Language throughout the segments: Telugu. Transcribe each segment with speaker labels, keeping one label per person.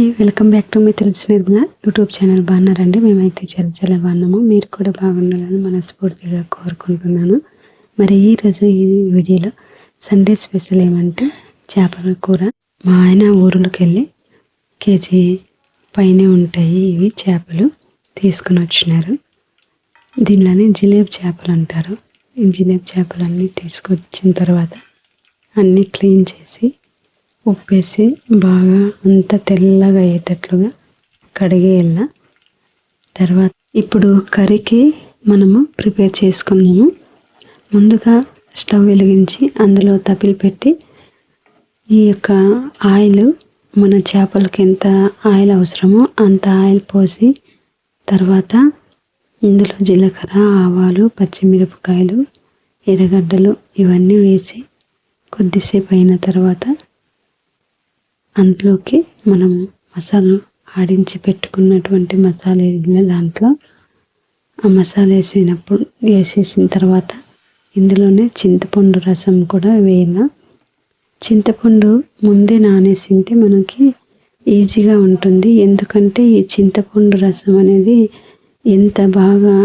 Speaker 1: వెల్కమ్ బ్యాక్ టు మీ తెలిసి నిర్మల యూట్యూబ్ ఛానల్. బాగున్నారండి? మేమైతే చాలా చాలా బాగున్నాము. మీరు కూడా బాగుండాలని మనస్ఫూర్తిగా కోరుకుంటున్నాను. మరి ఈరోజు ఈ వీడియోలో సండే స్పెషల్ ఏమంటే చేపల కూర. మా ఆయన ఊరులోకి వెళ్ళి కేజీ పైనే ఉంటాయి ఇవి చేపలు తీసుకుని వచ్చినారు. దీనిలోనే జిలేబ్ చేపలు అంటారు. ఈ జిలేబ్ చేపలన్నీ తీసుకొచ్చిన తర్వాత అన్నీ క్లీన్ చేసి ఉప్పేసి బాగా అంత తెల్లగా అయ్యేటట్లుగా కడిగేయాల తర్వాత ఇప్పుడు కర్రీకి మనము ప్రిపేర్ చేసుకున్నాము. ముందుగా స్టవ్ వెలిగించి అందులో తపిలి పెట్టి ఈ యొక్క ఆయిల్ మన చేపలకి ఎంత ఆయిల్ అవసరమో అంత ఆయిల్ పోసి తర్వాత ఇందులో జీలకర్ర ఆవాలు పచ్చిమిరపకాయలు ఎర్రగడ్డలు ఇవన్నీ వేసి కొద్దిసేపు అయిన తర్వాత అందులోకి మనం మసాలా ఆడించి పెట్టుకున్నటువంటి మసాలా వేసిన దాంట్లో ఆ మసాలా వేసినప్పుడు వేసేసిన తర్వాత ఇందులోనే చింతపండు రసం కూడా వేయాల. చింతపండు ముందే నానేసింటే మనకి ఈజీగా ఉంటుంది. ఎందుకంటే ఈ చింతపండు రసం అనేది ఎంత బాగా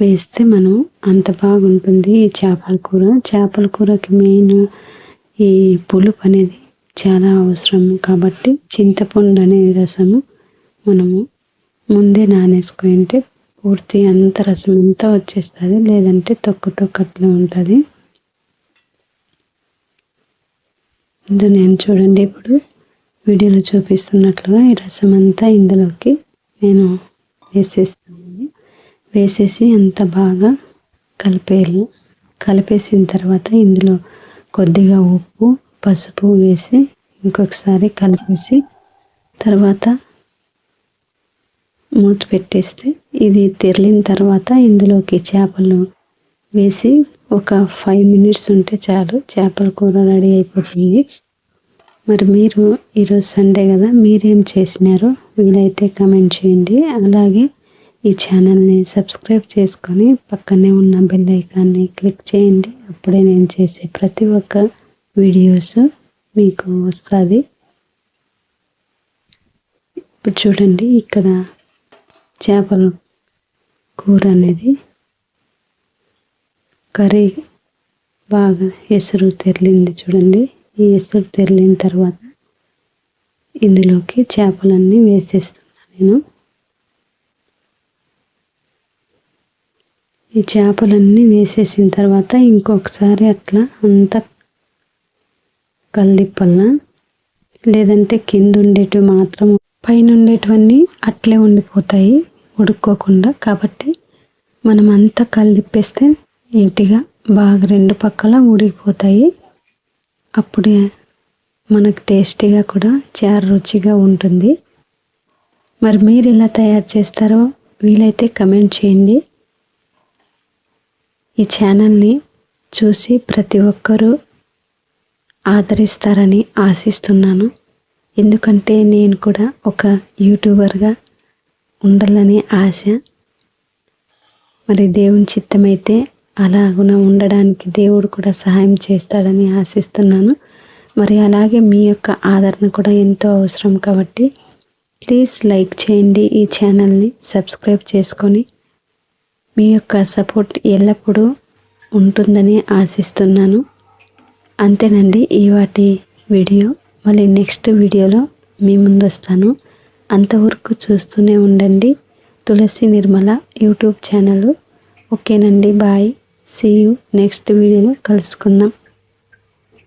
Speaker 1: వేస్తే మనం అంత బాగుంటుంది ఈ చేపల కూర. చేపల కూరకి మెయిన్ ఈ పులుపు అనేది చాలా అవసరం కాబట్టి చింతపండు అనే రసము మనము ముందే నానేసుకుంటే పూర్తి అంత రసం అంతా వచ్చేస్తుంది లేదంటే తొక్కు తొక్కట్లో ఉంటుంది. ఇందులో నేను చూడండి ఇప్పుడు వీడియోలో చూపిస్తున్నట్లుగా ఈ రసం అంతా ఇందులోకి నేను వేసేస్తాను. వేసేసి అంత బాగా కలిపేయాలి. కలిపేసిన తర్వాత ఇందులో కొద్దిగా ఉప్పు పసుపు వేసి ఇంకొకసారి కలిపేసి తర్వాత మూత పెట్టేస్తే ఇది తెరిలిన తర్వాత ఇందులోకి చేపలు వేసి ఒక ఫైవ్ మినిట్స్ ఉంటే చాలు చేపల కూర రెడీ అయిపోతుంది. మరి మీరు ఈరోజు సండే కదా మీరేం చేసినారో వీలైతే కమెంట్ చేయండి. అలాగే ఈ ఛానల్ని సబ్స్క్రైబ్ చేసుకొని పక్కనే ఉన్న బెల్ ఐకాన్ని క్లిక్ చేయండి. అప్పుడే నేను చేసే ప్రతి ఒక్క వీడియోస్ మీకు వస్తుంది. ఇప్పుడు చూడండి ఇక్కడ చేపల కూర అనేది కర్రీ బాగా ఎసురు తెరిలింది చూడండి. ఈ ఎసురు తెరిలిన తర్వాత ఇందులోకి చేపలన్నీ వేసేస్తున్నాను నేను. ఈ చేపలన్నీ వేసేసిన తర్వాత ఇంకొకసారి అట్లా అంతా కల్దిప్పల్న లేదంటే కింద ఉండేటివి మాత్రం పైన ఉండేటివన్నీ అట్లే ఉండిపోతాయి ఉడుక్కోకుండా. కాబట్టి మనం అంతా కలిపేస్తే నీట్గా బాగా రెండు పక్కల ఉడికిపోతాయి అప్పుడే మనకు టేస్టీగా కూడా చాలా రుచిగా ఉంటుంది. మరి మీరు ఎలా తయారు చేస్తారో వీలైతే కమెంట్ చేయండి. ఈ ఛానల్ని చూసి ప్రతి ఒక్కరూ ఆదరిస్తారని ఆశిస్తున్నాను. ఎందుకంటే నేను కూడా ఒక యూట్యూబర్గా ఉండాలని ఆశ. మరి దేవుని చిత్తమైతే అలాగున ఉండడానికి దేవుడు కూడా సహాయం చేస్తాడని ఆశిస్తున్నాను. మరి అలాగే మీ యొక్క ఆదరణ కూడా ఎంతో అవసరం కాబట్టి ప్లీజ్ లైక్ చేయండి ఈ ఛానల్ని సబ్స్క్రైబ్ చేసుకొని మీ యొక్క సపోర్ట్ ఎల్లప్పుడూ ఉంటుందని ఆశిస్తున్నాను. అంతేనండి ఈ వాటి వీడియో. మళ్ళీ నెక్స్ట్ వీడియోలో మీ ముందు వస్తాను అంతవరకు చూస్తూనే ఉండండి. Tulasi Nirmala YouTube channel. ఓకేనండి బాయ్. సీ యూ నెక్స్ట్ వీడియోలో కలుసుకుందాం.